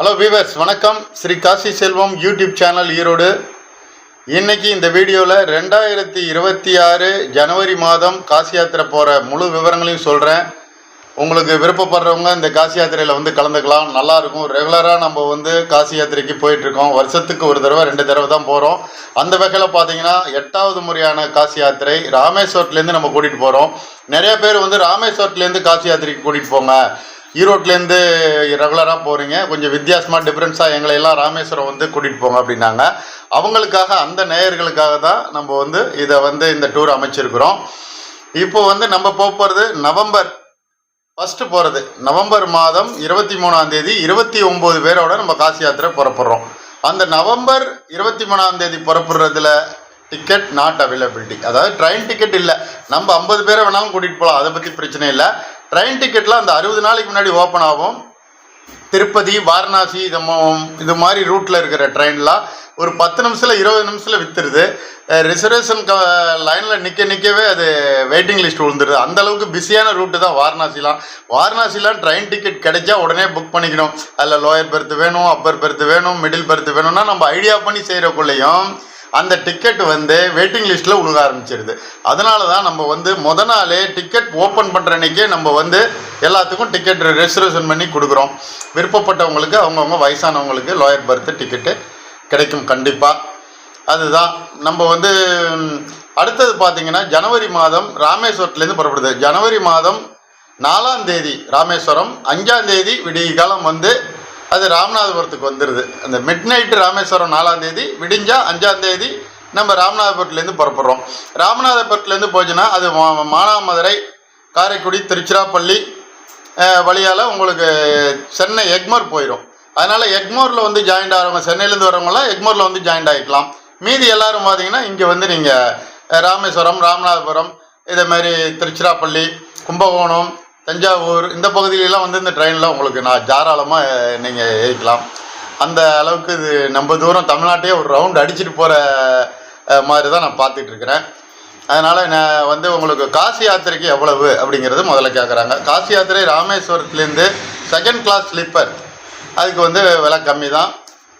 Hello viewers வணக்கம். Shri Kasi Selvam YouTube channel Erode. இன்னைக்கு இந்த வீடியோவில் ரெண்டாயிரத்தி இருபத்தி ஆறு ஜனவரி மாதம் காசி யாத்திரை போகிற முழு விவரங்களையும் சொல்கிறேன் உங்களுக்கு விருப்பப்படுறவங்க இந்த காசி யாத்திரையில் வந்து கலந்துக்கலாம். நல்லாயிருக்கும் ரெகுலராக நம்ம வந்து காசி யாத்திரைக்கு போயிட்டுருக்கோம். வருஷத்துக்கு ஒரு தடவை ரெண்டு தடவை தான் போகிறோம் அந்த வகையில் பார்த்தீங்கன்னா எட்டாவது முறையான காசி யாத்திரை ராமேஸ்வரத்துலேருந்து நம்ம கூட்டிகிட்டு போகிறோம் நிறைய பேர் வந்து ராமேஸ்வரத்துலேருந்து காசி யாத்திரைக்கு கூட்டிகிட்டு போங்க. ஈரோட்லேருந்து ரெகுலராக போகிறீங்க கொஞ்சம் வித்தியாசமாக டிஃப்ரென்ஸாக எங்களை எல்லாம் ராமேஸ்வரம் வந்து கூட்டிகிட்டு போங்க அப்படின்னாங்க. அவங்களுக்காக அந்த நேயர்களுக்காக தான் நம்ம வந்து இதை வந்து இந்த டூர் அமைச்சிருக்கிறோம். இப்போ வந்து நம்ம போக போகிறது நவம்பர் ஃபஸ்ட்டு போகிறது நவம்பர் மாதம் இருபத்தி மூணாம் தேதி இருபத்தி ஒம்பது பேரோட நம்ம காசி யாத்திரை புறப்படுறோம். அந்த நவம்பர் இருபத்தி மூணாம் தேதி புறப்படுறதுல டிக்கெட் நாட் அவைலபிலிட்டி அதாவது ட்ரெயின் டிக்கெட் இல்லை. நம்ம ஐம்பது பேரை வேணாலும் கூட்டிகிட்டு போகலாம் அதை பற்றி பிரச்சனை இல்லை. ட்ரெயின் டிக்கெட்லாம் அந்த அறுபது நாளைக்கு முன்னாடி ஓப்பன் ஆகும். திருப்பதி வாரணாசி இது இது மாதிரி ரூட்டில் இருக்கிற ட்ரெயின்லாம் ஒரு பத்து நிமிஷத்தில் இருபது நிமிஷத்தில் விற்றுருது ரிசர்வேஷன் க லைனில் நிற்க நிற்கவே அது வெயிட்டிங் லிஸ்ட் விழுந்துருது. அந்த அளவுக்கு பிஸியான ரூட்டு தான் வாரணாசிலாம். வாரணாசிலாம் ட்ரெயின் டிக்கெட் கிடைச்சா உடனே புக் பண்ணிக்கணும். அதில் லோயர் பெர்த் வேணும் அப்பர் பெர்த் வேணும் மிடில் பெர்த் வேணும்னா நம்ம ஐடியா பண்ணி செய்கிறக்குள்ளேயும் அந்த டிக்கெட் வந்து வெயிட்டிங் லிஸ்ட்டில் உழுக ஆரம்பிச்சிருது. அதனால தான் நம்ம வந்து முத நாளே டிக்கெட் ஓப்பன் பண்ணுற அன்னைக்கே நம்ம வந்து எல்லாத்துக்கும் டிக்கெட் ரிசர்வேஷன் பண்ணி கொடுக்குறோம். விருப்பப்பட்டவங்களுக்கு அவங்கவுங்க வயசானவங்களுக்கு லோயர் பர்த் டிக்கெட்டு கிடைக்கும் கண்டிப்பாக அதுதான். நம்ம வந்து அடுத்தது பார்த்தீங்கன்னா ஜனவரி மாதம் ராமேஸ்வரத்துலேருந்து புறப்படுது. ஜனவரி மாதம் நாலாம் தேதி ராமேஸ்வரம். அஞ்சாம் தேதி விடிய காலம் வந்து அது ராமநாதபுரத்துக்கு வந்துடுது அந்த மிட் நைட்டு ராமேஸ்வரம் நாலாம் தேதி விடிஞ்சா அஞ்சாம் தேதி நம்ம ராமநாதபுரத்துலேருந்து புறப்படுறோம். ராமநாதபுரத்துலேருந்து போச்சுன்னா அது மா- மானாமதுரை காரைக்குடி திருச்சிராப்பள்ளி வழியால் உங்களுக்கு சென்னை எக்மோர் போயிடும் அதனால் எக்மோரில் வந்து ஜாயின்ட் ஆகிறவங்க சென்னையிலேருந்து வரவங்களாம் எக்மோரில் வந்து ஜாயின்ட் ஆகிக்கலாம் மீதி எல்லாரும் பார்த்தீங்கன்னா இங்கே வந்து நீங்கள் ராமேஸ்வரம் ராமநாதபுரம் இதே மாதிரி திருச்சிராப்பள்ளி கும்பகோணம் தஞ்சாவூர் இந்த பகுதியிலலாம் வந்து இந்த ட்ரெயினில் உங்களுக்கு நான் தாராளமாக நீங்கள் ஏறிக்கலாம். அந்த அளவுக்கு இது நம்ம தூரம் தமிழ்நாட்டையே ஒரு ரவுண்ட் அடிச்சுட்டு போகிற மாதிரி தான் நான் பார்த்துட்ருக்கிறேன். அதனால் நான் வந்து உங்களுக்கு காசி யாத்திரைக்கு எவ்வளவு அப்படிங்கிறது முதல்ல கேட்குறாங்க காசி யாத்திரை ராமேஸ்வரத்துலேருந்து செகண்ட் கிளாஸ் ஸ்லீப்பர் அதுக்கு வந்து விலை கம்மி தான்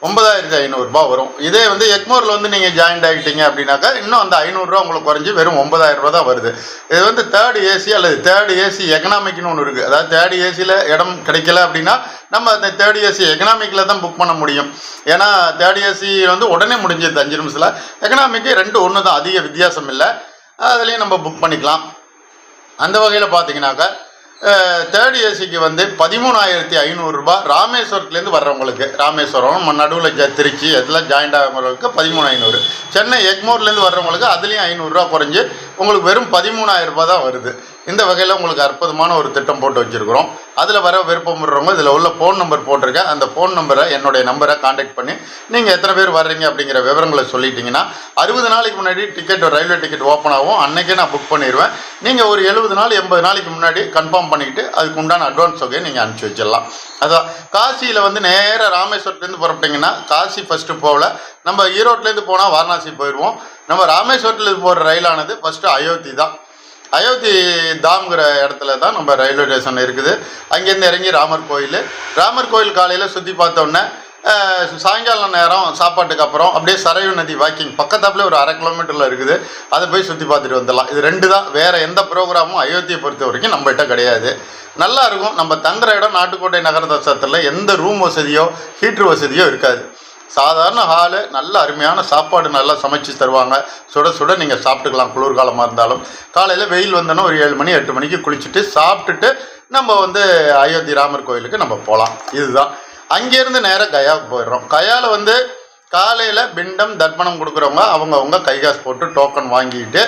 ஒன்பதாயிரத்தி ஐநூறுரூபா வரும். இதே வந்து எக்மோரில் வந்து நீங்கள் ஜாயின்ட் ஆகிட்டீங்க அப்படின்னாக்கா இன்னும் அந்த ஐநூறுரூவா உங்களுக்கு குறைஞ்சி வெறும் ஒன்பதாயிரம் ரூபா தான் வருது. இது வந்து தேர்ட் ஏசி அல்லது தேர்ட் ஏசி எக்கனாமிக்னு ஒன்று இருக்குது அதாவது தேர்ட் ஏசியில் இடம் கிடைக்கல அப்படின்னா நம்ம அந்த தேர்ட் ஏசி எக்கனாமிக்கில் தான் புக் பண்ண முடியும். ஏன்னா தேர்ட் ஏசி வந்து உடனே முடிஞ்சது அஞ்சு நிமிஷத்தில். எக்கனாமிக்கு ரெண்டு ஒன்று தான். அதிக வித்தியாசம் இல்லை. அதுலேயும் நம்ம புக் பண்ணிக்கலாம். அந்த வகையில் பார்த்தீங்கன்னாக்கா தேர்ட் ஏசிக்கு வந்து பதிமூணாயிரத்தி ஐநூறுரூபா ராமேஸ்வரத்துலேருந்து வர்றவங்களுக்கு ராமேஸ்வரம் நடுவில் ஜ திருச்சி இதெல்லாம் ஜாயிண்ட் ஆகிறவங்களுக்கு பதிமூணு ஐநூறு. சென்னை எக்மோர்லேருந்து வர்றவங்களுக்கு அதுலேயும் ஐநூறுரூவா குறைஞ்சி உங்களுக்கு வெறும் பதிமூணாயிரம் ரூபாய் தான் வருது. இந்த வகையில் உங்களுக்கு அற்புதமான ஒரு திட்டம் போட்டு வச்சுருக்கிறோம். அதில் வர விருப்பம் விடுறவங்க இதில் உள்ள ஃபோன் நம்பர் போட்டிருக்கேன். அந்த ஃபோன் நம்பரை என்னுடைய நம்பரை காண்டாக்ட் பண்ணி நீங்கள் எத்தனை பேர் வர்றீங்க அப்படிங்கிற விவரங்களை சொல்லிட்டீங்கன்னா அறுபது நாளைக்கு முன்னாடி டிக்கெட் ரயில்வே டிக்கெட் ஓப்பன் ஆகும். அன்றைக்கே நான் புக் பண்ணிடுவேன் நீங்கள் ஒரு எழுபது நாள் எண்பது நாளைக்கு முன்னாடி கன்ஃபார்ம் பண்ணிக்கிட்டு அதுக்கு உண்டான அட்வான்ஸ் தொகையை நீங்கள் அனுப்பிச்சி வச்சிடலாம். அதான். காசியில் வந்து நேராக ராமேஸ்வரத்துலேருந்து புறப்பட்டிங்கன்னா காசி ஃபஸ்ட்டு போகல. நம்ம ஈரோட்லேருந்து போனால் வாரணாசி போயிடுவோம். நம்ம ராமேஸ்வரத்துலேருந்து போகிற ரயிலானது ஃபஸ்ட்டு அயோத்தி தான். அயோத்தி தாம்ங்கிற இடத்துல தான் நம்ம ரயில்வே ஸ்டேஷன் இருக்குது. அங்கேருந்து இறங்கி ராமர் கோயில். ராமர் கோயில் காலையில் சுற்றி பார்த்தோன்னே சாயங்கால நேரம் சாப்பாட்டுக்கு அப்புறம் அப்படியே சரையு நதி வாக்கிங் பக்கத்தாப்புல ஒரு அரை கிலோமீட்டரில் இருக்குது. அதை போய் சுற்றி பார்த்துட்டு வந்துடலாம். இது ரெண்டு தான். வேறு எந்த ப்ரோக்ராமும் அயோத்தியை பொறுத்த வரைக்கும் நம்மகிட்ட கிடையாது. நல்லா இருக்கும். நம்ம தங்குற இடம் நாட்டுக்கோட்டை நகர தசத்தில் எந்த ரூம் வசதியோ ஹீட்ரு வசதியோ இருக்காது. சாதாரண ஹாலு நல்ல அருமையான சாப்பாடு நல்லா சமைச்சு தருவாங்க. சுட சுட நீங்கள் சாப்பிட்டுக்கலாம் குளிர்காலமாக இருந்தாலும். காலையில் வெயில் வந்தோன்னா ஒரு ஏழு மணி எட்டு மணிக்கு குளிச்சுட்டு சாப்பிட்டுட்டு நம்ம வந்து அயோத்தி ராமர் கோயிலுக்கு நம்ம போகலாம் இதுதான். அங்கேருந்து நேராக கயாவுக்கு போயிடுறோம். கயாவில் வந்து காலையில் பிண்டம் தர்ப்பணம் கொடுக்குறவங்க அவங்கவுங்க கைகாசு போட்டு டோக்கன் வாங்கிட்டு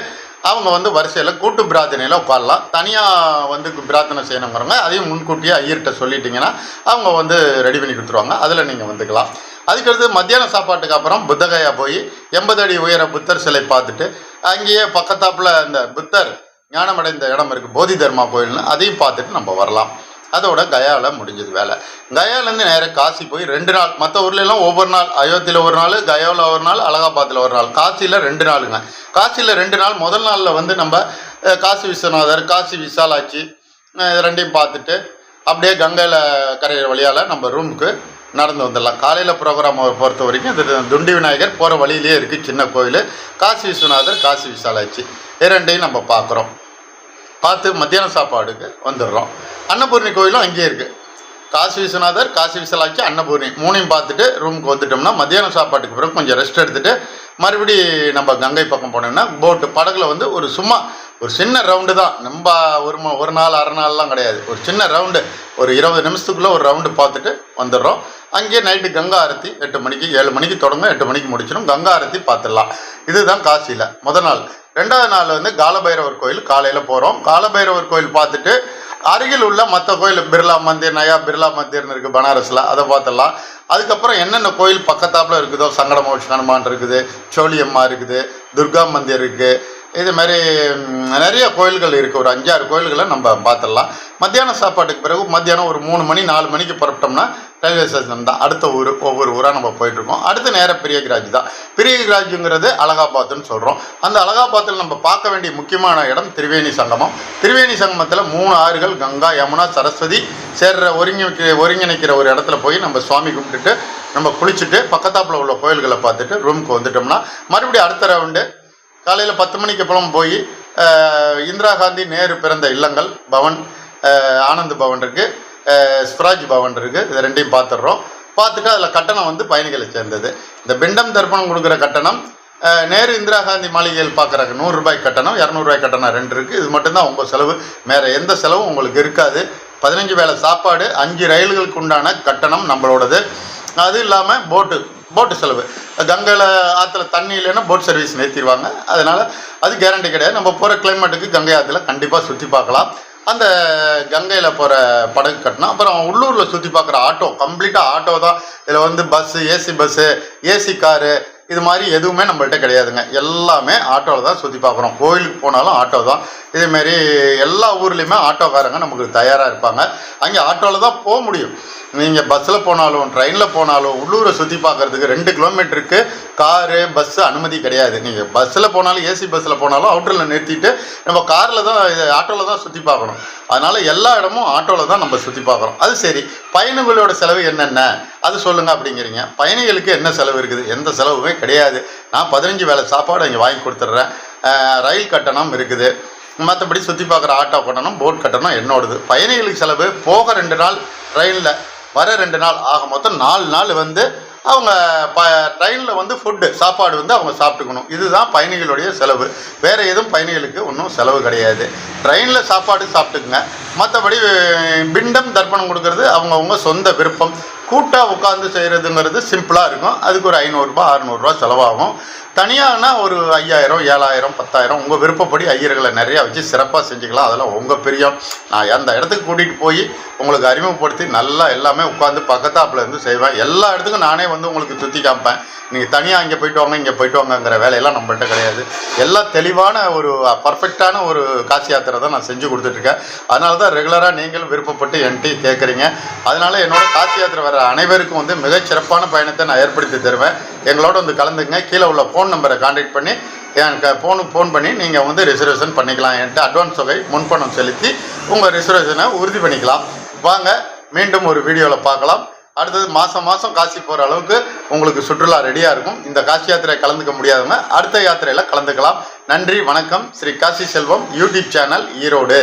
அவங்க வந்து வரிசையில் கூட்டு பிரார்த்தனையில் உட்காரலாம். தனியாக வந்து பிரார்த்தனை செய்யணுங்கிறவங்க அதையும் முன்கூட்டியே ஐயர்கிட்ட சொல்லிட்டீங்கன்னா அவங்க வந்து ரெடி பண்ணி கொடுத்துருவாங்க. அதில் நீங்கள் வந்துக்கலாம். அதுக்கடுத்து மத்தியான சாப்பாட்டுக்கு அப்புறம் புத்தகையாக போய் எண்பது அடி உயர புத்தர் சிலை பார்த்துட்டு அங்கேயே பக்கத்தாப்பில் இந்த புத்தர் ஞானமடைந்த இடம் இருக்குது போதி தர்மா கோயில்னு அதையும் பார்த்துட்டு நம்ம வரலாம். அதோட கயாவில் முடிஞ்சது வேலை. கயாலேருந்து நேராக காசி போய் ரெண்டு நாள் மற்ற ஊர்லெல்லாம் ஒவ்வொரு நாள் அயோத்தியில் ஒரு நாள் கயாவில் ஒரு நாள் அலகாபாத்தில் ஒரு நாள் காசியில் ரெண்டு நாளுங்க. காசியில் ரெண்டு நாள் முதல் நாளில் வந்து நம்ம காசி விஸ்வநாதர் காசி விசாலாட்சி ரெண்டையும் பார்த்துட்டு அப்படியே கங்கையில் கரையிற வழியால் நம்ம ரூமுக்கு நடந்து வந்துடலாம். காலையில் ப்ரோக்ராம் பொறுத்த வரைக்கும் இது துண்டி விநாயகர் போகிற வழியிலே இருக்குது சின்ன கோயில். காசி விஸ்வநாதர் காசி விசாலாட்சி. இரண்டையும் நம்ம பார்க்குறோம். பார்த்து மத்தியான சாப்பாடுக்கு வந்துடுறோம். அன்னபூர்ணி கோயிலும் அங்கேயே இருக்குது காசி விஸ்வநாதர் காசி விசலாக்கி அன்னபூர்ணி மூணையும் பார்த்துட்டு ரூமுக்கு வந்துட்டோம்னா மத்தியானம் சாப்பாட்டுக்கு பிறகு கொஞ்சம் ரெஸ்ட் எடுத்துட்டு மறுபடி நம்ம கங்கை பக்கம் போனோம்னா போட்டு படகுல வந்து ஒரு சும்மா ஒரு சின்ன ரவுண்டு தான். நம்ம ஒரு ம- ஒரு நாள் அரை நாள்லாம் கிடையாது. ஒரு சின்ன ரவுண்டு ஒரு இருபது நிமிஷத்துக்குள்ளே ஒரு ரவுண்டு பார்த்துட்டு வந்துடுறோம். அங்கேயே நைட்டு கங்கா ஆரத்தி எட்டு மணிக்கு ஏழு மணிக்கு தொடங்கும். எட்டு மணிக்கு முடிச்சிடும். கங்கா ஆரத்தி பார்த்துடலாம். இதுதான் காசியில். முத நாள். ரெண்டாவது நாள் வந்து காலபைரவர் கோயில் காலையில் போகிறோம் காலபைரவர் கோயில் பார்த்துட்டு அருகில் உள்ள மற்ற கோயில் பிர்லா மந்திர் நயா பிர்லா மந்திர்னு இருக்குது பனாரஸில் அதை பார்த்துடலாம். அதுக்கப்புறம் என்னென்ன கோயில் பக்கத்தாப்பில் இருக்குதோ சங்கடமோட்ச ஹனுமான் இருக்குது சோழியம்மா இருக்குது துர்கா மந்திர் இருக்குது இது மாதிரி நிறைய கோயில்கள் இருக்குது ஒரு அஞ்சாறு கோயில்களை நம்ம பார்த்துடலாம். மத்தியான சாப்பாட்டுக்கு பிறகு மத்தியானம் ஒரு மூணு மணி நாலு மணிக்கு புறப்பட்டோம்னா ரயில்வே ஸ்டேஷன் தான். அடுத்த ஊர் ஒவ்வொரு ஊராக நம்ம போயிட்டுருக்கோம். அடுத்த நேரம் பிரியகிராஜ் தான். பிரியகிராஜுங்கிறது அலகாபாத்துன்னு சொல்கிறோம் அந்த அலகாபாத்தில் நம்ம பார்க்க வேண்டிய முக்கியமான இடம் திரிவேணி சங்கமம். திரிவேணி சங்கமத்தில் மூணு ஆறுகள் கங்கா யமுனா சரஸ்வதி சேர்ற ஒருங்கி ஒருங்கிணைக்கிற ஒரு இடத்துல போய் நம்ம சுவாமி கும்பிட்டுட்டு நம்ம குளிச்சுட்டு பக்கத்தாப்பில் உள்ள கோயில்களை பார்த்துட்டு ரூமுக்கு வந்துட்டோம்னா மறுபடியும் அடுத்த ரவுண்டு காலையில் பத்து மணிக்கு அப்புறம் போய் இந்திரா காந்தி நேரு பிறந்த இல்லங்கள் பவன் ஆனந்த் பவன் இருக்குது ஸ்வராஜ் பவன் இருக்குது இது ரெண்டையும் பார்த்துடுறோம். பார்த்துட்டு அதில் கட்டணம் வந்து பயணிகளை சேர்ந்தது. இந்த பிண்டம் தர்ப்பணம் கொடுக்குற கட்டணம் நேரு இந்திரா காந்தி மாளிகையில் பார்க்குறாங்க நூறுரூபாய் கட்டணம் இரநூறுபாய் கட்டணம் ரெண்டு இருக்குது இது மட்டும்தான் உங்கள் செலவு. வேறு எந்த செலவும் உங்களுக்கு இருக்காது. பதினஞ்சு வேளை சாப்பாடு அஞ்சு ரயில்களுக்கு உண்டான கட்டணம் நம்மளோடது. அது இல்லாமல் போட்டு போட்டு செலவு. கங்கையில் ஆற்றுல தண்ணி இல்லைன்னா போட் சர்வீஸ் நிறுத்திடுவாங்க. அதனால் அது கேரண்டி கிடையாது. நம்ம போகிற கிளைமேட்டுக்கு கங்கை ஆற்றுல கண்டிப்பாக சுற்றி பார்க்கலாம். அந்த கங்கையில் போகிற படகு கட்டணும் அப்புறம் உள்ளூரில் சுற்றி பார்க்குற ஆட்டோ கம்ப்ளீட்டாக ஆட்டோ தான். இதில் வந்து bus AC bus AC car இது மாதிரி எதுவுமே நம்மள்கிட்ட கிடையாதுங்க. எல்லாமே ஆட்டோவில் தான் சுற்றி பார்க்குறோம். கோயிலுக்கு போனாலும் ஆட்டோ தான். இதேமாரி எல்லா ஊர்லேயுமே ஆட்டோக்காரங்க நமக்கு தயாராக இருப்பாங்க. அங்கே ஆட்டோவில் தான் போக முடியும். நீங்கள் பஸ்ஸில் போனாலும் ட்ரெயினில் போனாலும் உள்ளூரை சுற்றி பார்க்குறதுக்கு ரெண்டு கிலோமீட்டருக்கு காரு பஸ்ஸு அனுமதி கிடையாது. நீங்கள் பஸ்ஸில் போனாலும் ஏசி பஸ்ஸில் போனாலும் அவுட்டரில் நிறுத்திட்டு நம்ம காரில் தான் இது ஆட்டோவில் தான் சுற்றி பார்க்கணும். அதனால் எல்லா இடமும் ஆட்டோவில் தான் நம்ம சுற்றி பார்க்குறோம். அது சரி. பயணிகளோட செலவு என்னென்ன? அது சொல்லுங்கள் அப்படிங்கிறீங்க. பயணிகளுக்கு என்ன செலவு இருக்குது? எந்த செலவுமே கிடையாது. நான் பதினஞ்சு வேளை சாப்பாடு இங்கே வாங்கி கொடுத்துட்றேன். ரயில் கட்டணம் இருக்குது. மற்றபடி சுற்றி பார்க்குற ஆட்டோ கட்டணம் போட் கட்டணம் என்னோடது. பயணிகளுக்கு செலவு போக ரெண்டு நாள் ட்ரெயினில் வர ரெண்டு நாள் ஆக மொத்தம் நாலு நாள் வந்து அவங்க ப ட்ரெயினில் வந்து ஃபுட்டு சாப்பாடு வந்து அவங்க சாப்பிட்டுக்கணும். இதுதான் பயணிகளுடைய செலவு. வேறு எதுவும் பயணிகளுக்கு ஒன்றும் செலவு கிடையாது. ட்ரெயினில் சாப்பாடு சாப்பிட்டுக்குங்க. மற்றபடி பிண்டம் தர்ப்பணம் கொடுக்கறது அவங்கவுங்க சொந்த விருப்பம். கூட்டாக உட்காந்து செய்கிறதுங்கிறது சிம்பிளாக இருக்கும். அதுக்கு ஒரு ஐநூறுரூபா அறநூறுரூவா செலவாகும். தனியாகனா ஒரு ஐயாயிரம் ஏழாயிரம் பத்தாயிரம் உங்கள் விருப்பப்படி ஐயர்களை நிறையா வச்சு சிறப்பாக செஞ்சுக்கலாம். அதெல்லாம் உங்கள் பிரியம். நான் அந்த இடத்துக்கு கூட்டிகிட்டு போய் உங்களுக்கு அறிமுகப்படுத்தி நல்லா எல்லாமே உட்காந்து பக்கத்தாப்புல இருந்து செய்வேன். எல்லா இடத்துக்கும் நானே வந்து உங்களுக்கு சுற்றி காமிப்பேன். நீங்கள் தனியாக இங்கே போயிட்டு வாங்க இங்கே போயிட்டு வாங்கங்கிற வேலையெல்லாம் நம்மள்கிட்ட கிடையாது. எல்லாம் தெளிவான ஒரு பர்ஃபெக்டான ஒரு காசி யாத்திரை தான் நான் செஞ்சு கொடுத்துட்ருக்கேன் அதனால தான் ரெகுலராக நீங்களும் விருப்பப்பட்டு என்கிட்ட கேட்குறீங்க அதனால என்னோட காசி யாத்திரை வர அனைவருக்கும் வந்து மிக சிறப்பான பயணத்தை நான் ஏற்படுத்தி தருவேன். எங்களோட வந்து கலந்துங்க கீழே உள்ள ஃபோன் நம்பரை காண்டாக்ட் பண்ணி எனக்கு ஃபோனுக்கு ஃபோன் பண்ணி நீங்கள் வந்து ரிசர்வேஷன் பண்ணிக்கலாம். என்கிட்ட அட்வான்ஸ் தொகை முன்பணம் செலுத்தி உங்கள் ரிசர்வேஷனை உறுதி பண்ணிக்கலாம். வாங்க மீண்டும் ஒரு வீடியோவில் பார்க்கலாம். அடுத்தது மாதம் மாதம் காசி போகிற அளவுக்கு உங்களுக்கு சுற்றுலா ரெடியாக இருக்கும். இந்த காசி யாத்திரை கலந்துக்க முடியாதவங்க அடுத்த யாத்திரையில் கலந்துக்கலாம். நன்றி வணக்கம். Shri Kasi Selvam YouTube channel Erode.